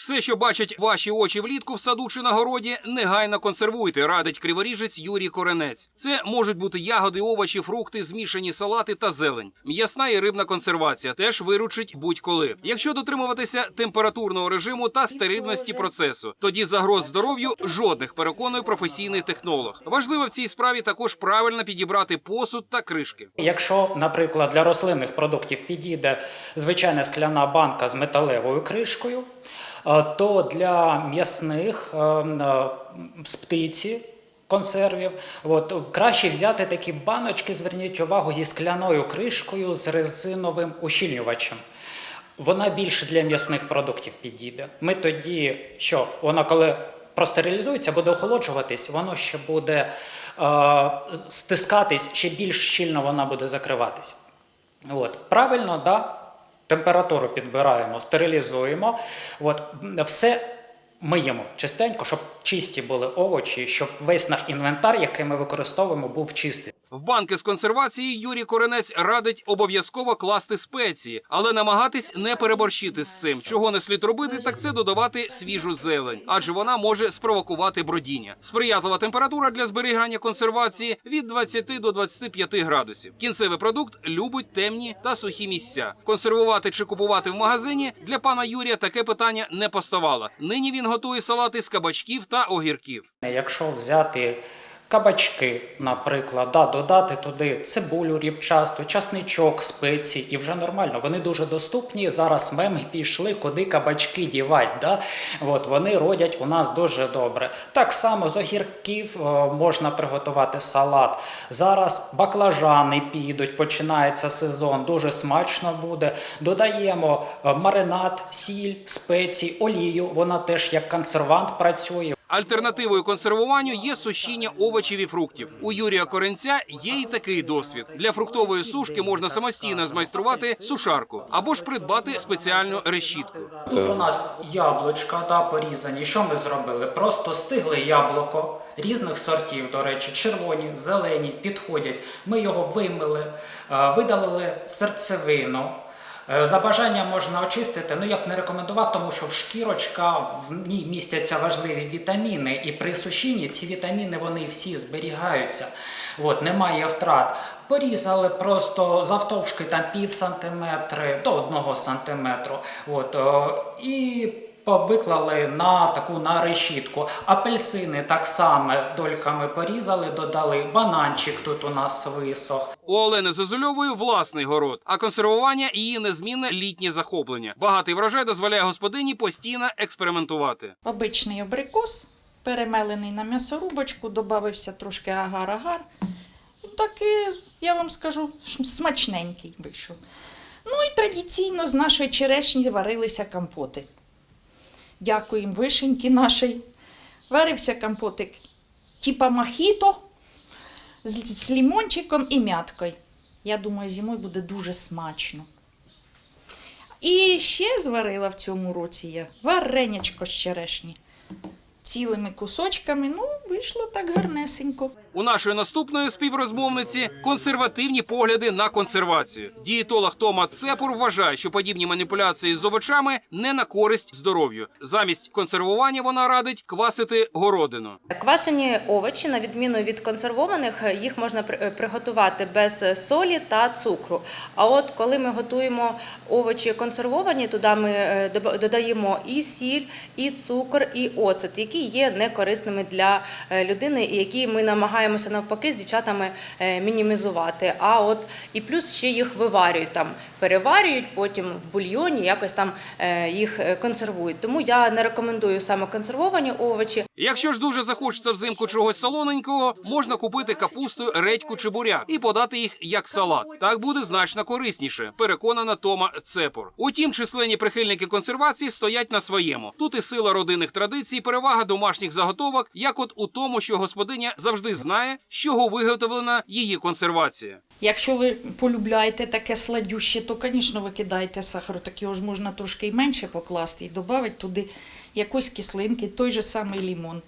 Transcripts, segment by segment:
Все, що бачать ваші очі влітку в саду чи на городі, негайно консервуйте, радить криворіжець Юрій Коренець. Це можуть бути ягоди, овочі, фрукти, змішані салати та зелень. М'ясна і рибна консервація теж виручить будь-коли. Якщо дотримуватися температурного режиму та стерильності процесу, тоді загроз здоров'ю жодних переконує професійний технолог. Важливо в цій справі також правильно підібрати посуд та кришки. Якщо, наприклад, для рослинних продуктів підійде звичайна скляна банка з металевою кришкою, то для м'ясних е, е, з птиці. Консервів, от краще взяти такі баночки, зверніть увагу, зі скляною кришкою з резиновим ущільнювачем. Вона більше для м'ясних продуктів підійде. Ми тоді, що воно коли простерилізується, буде охолоджуватись, воно ще буде е, стискатись, ще більш щільно вона буде закриватись. От. Правильно, да? Температуру підбираємо, стерилізуємо. От. Все миємо чистенько, щоб чисті були овочі, щоб весь наш інвентар, який ми використовуємо, був чистий. В банки з консервації Юрій Коренець радить обов'язково класти спеції, але намагатись не переборщити з цим. Чого не слід робити, так це додавати свіжу зелень, адже вона може спровокувати бродіння. Сприятлива температура для зберігання консервації від 20 до 25 градусів. Кінцевий продукт любить темні та сухі місця. Консервувати чи купувати в магазині для пана Юрія таке питання не поставало. Нині він готує салати з кабачків та огірків. Якщо взяти кабачки, наприклад, да, додати туди цибулю рібчасту, часничок, спеції, і вже нормально. Вони дуже доступні. Зараз меми пішли, куди кабачки дівать. Да? От, вони родять у нас дуже добре. Так само з огірків е, можна приготувати салат. Зараз баклажани підуть, починається сезон, дуже смачно буде. Додаємо е, маринад, сіль, спеції, олію. Вона теж як консервант працює. Альтернативою консервуванню є сушіння овочів і фруктів. У Юрія Коренця є і такий досвід. Для фруктової сушки можна самостійно змайструвати сушарку або ж придбати спеціальну решітку. Тут у нас яблучка да, порізані. Що ми зробили? Просто стигле яблуко різних сортів, до речі, червоні, зелені, підходять. Ми його вимили, е, видалили серцевину. Е, За бажанням можна очистити, ну я б не рекомендував, тому що в шкірочка в ній містяться важливі вітаміни, і при сушінні ці вітаміни вони всі зберігаються. От, немає втрат. Порізали просто завтовшки там пів сантиметри до одного сантиметру. От, е, і Виклали на таку на решітку. Апельсини так само дольками порізали, додали бананчик тут у нас висох. У Олени Зозульової власний город, а консервування її незмінне літнє захоплення. Багатий врожай дозволяє господині постійно експериментувати. Обичний абрикос, перемелений на м'ясорубочку, додався трошки агар-агар. Такий, я вам скажу, смачненький вийшов. Ну і традиційно з нашої черешні варилися компоти. Дякуємо вишеньки нашій. Варився компотик типа мохіто з, з лімончиком і мяткою. Я думаю, зимою буде дуже смачно. І ще зварила в цьому році я варенячко з черешні. Цілими кусочками, ну, вийшло так гарнесенько. У нашої наступної співрозмовниці консервативні погляди на консервацію. Дієтолог Тома Цепур вважає, що подібні маніпуляції з овочами не на користь здоров'ю. Замість консервування вона радить квасити городину. Квашені овочі, на відміну від консервованих, їх можна при- приготувати без солі та цукру. А от коли ми готуємо овочі консервовані, туди ми е, додаємо і сіль, і цукор, і оцет, які є некорисними для е, людини, і які ми намагаємося навпаки з дівчатами е, мінімізувати. А от і плюс ще їх виварюють там, переварюють, потім в бульйоні якось там е, їх е, консервують. Тому я не рекомендую саме консервовані овочі. Якщо ж дуже захочеться взимку чогось солоненького, можна купити капусту, редьку чи буряк і подати їх як салат. Так буде значно корисніше, переконана Тома Цепур. Утім, численні прихильники консервації стоять на своєму. Тут і сила родинних традицій, перевага домашніх заготовок, як от у тому, що господиня завжди знає, з чого виготовлена її консервація. Якщо ви полюбляєте таке сладюще, то, звісно, викидайте сахар, так його ж можна трошки і менше покласти і додати туди якоїсь кислинки, той же самий лімон.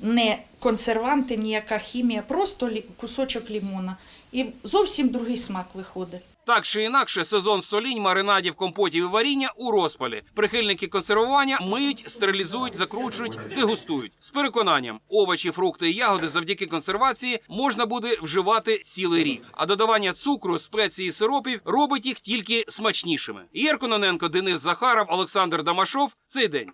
Не консерванти, ніяка хімія, просто кусочок лімона. І зовсім другий смак виходить. Так чи інакше, сезон солінь, маринадів, компотів і варіння у розпалі. Прихильники консервування миють, стерилізують, закручують, дегустують. З переконанням, овочі, фрукти і ягоди завдяки консервації можна буде вживати цілий рік. А додавання цукру, спеції і сиропів робить їх тільки смачнішими. Єрко Ноненко, Денис Захаров, Олександр Дамашов. Цей день.